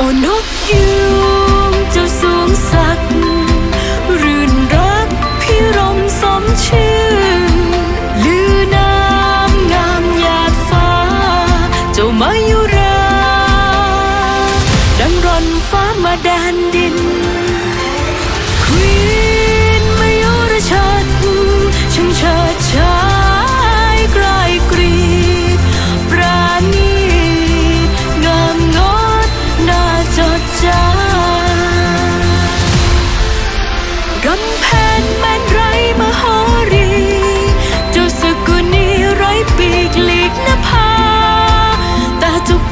อนกยูงเจ้าสูงสักรื่นรักพิรมสมชื่อ ลือน้ำงามหยาดฟ้า เจ้ามายุรา ดังร่อนฟ้ามาดัน unpaid